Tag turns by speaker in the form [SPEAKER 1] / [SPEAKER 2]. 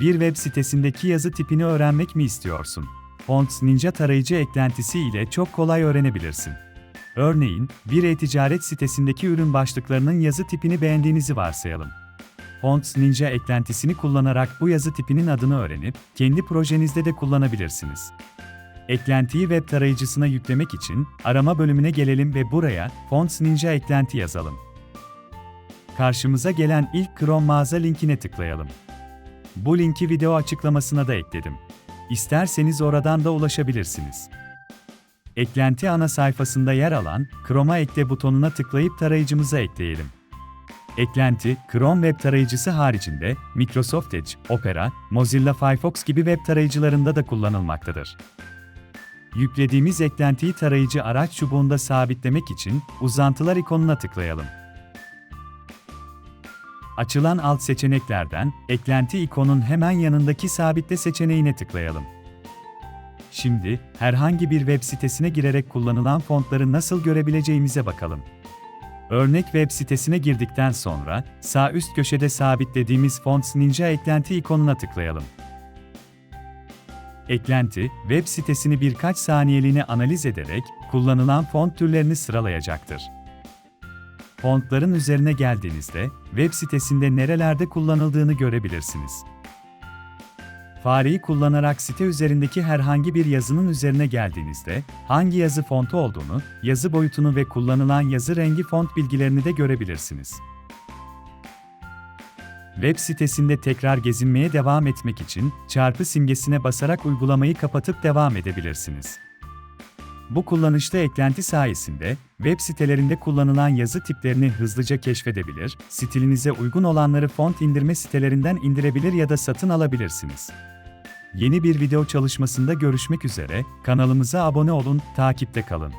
[SPEAKER 1] Bir web sitesindeki yazı tipini öğrenmek mi istiyorsun? Fonts Ninja tarayıcı eklentisi ile çok kolay öğrenebilirsin. Örneğin, bir e-ticaret sitesindeki ürün başlıklarının yazı tipini beğendiğinizi varsayalım. Fonts Ninja eklentisini kullanarak bu yazı tipinin adını öğrenip, kendi projenizde de kullanabilirsiniz. Eklentiyi web tarayıcısına yüklemek için arama bölümüne gelelim ve buraya Fonts Ninja eklenti yazalım. Karşımıza gelen ilk Chrome mağaza linkine tıklayalım. Bu linki video açıklamasına da ekledim. İsterseniz oradan da ulaşabilirsiniz. Eklenti ana sayfasında yer alan Chrome'a ekle butonuna tıklayıp tarayıcımıza ekleyelim. Eklenti, Chrome web tarayıcısı haricinde Microsoft Edge, Opera, Mozilla Firefox gibi web tarayıcılarında da kullanılmaktadır. Yüklediğimiz eklentiyi tarayıcı araç çubuğunda sabitlemek için uzantılar ikonuna tıklayalım. Açılan alt seçeneklerden eklenti ikonun hemen yanındaki sabitle seçeneğine tıklayalım. Şimdi herhangi bir web sitesine girerek kullanılan fontları nasıl görebileceğimize bakalım. Örnek web sitesine girdikten sonra sağ üst köşede sabitlediğimiz Fonts Ninja eklenti ikonuna tıklayalım. Eklenti, web sitesini birkaç saniyeliğine analiz ederek kullanılan font türlerini sıralayacaktır. Fontların üzerine geldiğinizde web sitesinde nerelerde kullanıldığını görebilirsiniz. Fareyi kullanarak site üzerindeki herhangi bir yazının üzerine geldiğinizde hangi yazı fontu olduğunu, yazı boyutunu ve kullanılan yazı rengi font bilgilerini de görebilirsiniz. Web sitesinde tekrar gezinmeye devam etmek için çarpı simgesine basarak uygulamayı kapatıp devam edebilirsiniz. Bu kullanışlı eklenti sayesinde web sitelerinde kullanılan yazı tiplerini hızlıca keşfedebilir, stilinize uygun olanları font indirme sitelerinden indirebilir ya da satın alabilirsiniz. Yeni bir video çalışmasında görüşmek üzere, kanalımıza abone olun, takipte kalın.